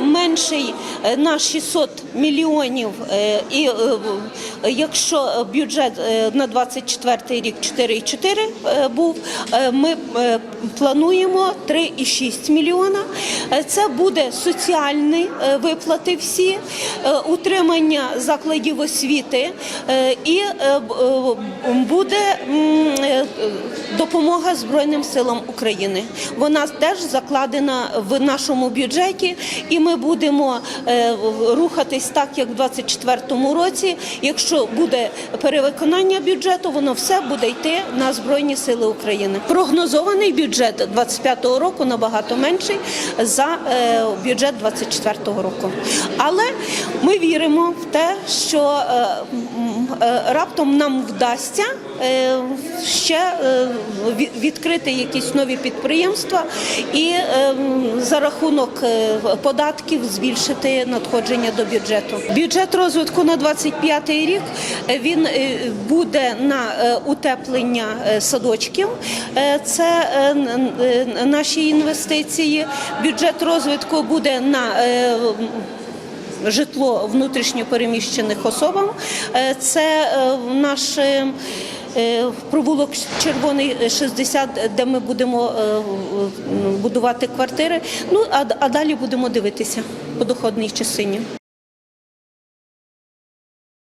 менший е, на 600 мільйонів. е, І е, якщо бюджет на 24 рік 4,4 е, був, ми плануємо 3,6 мільйона. Це буде соціальні виплати всі, утримання закладів освіти і буде допомога Збройним силам України. Вона теж закладена в нашому бюджеті, і ми будемо е, рухатись так, як в 2024 році. Якщо буде перевиконання бюджету, воно все буде йти на Збройні Сили України. Прогнозований бюджет 2025 року набагато менший за е, бюджет 2024 року. Але ми віримо в те, що е, раптом нам вдасться ще відкрити якісь нові підприємства і за рахунок е, податків збільшити надходження до бюджету. Бюджет розвитку на 25 рік е, він е, буде на е, утеплення садочків. Це наші інвестиції. Бюджет розвитку буде на житло внутрішньо переміщених особам. Е, Це е, наш е, провулок Червоний 60, де ми будемо будувати квартири. Ну а далі будемо дивитися по доходній частині.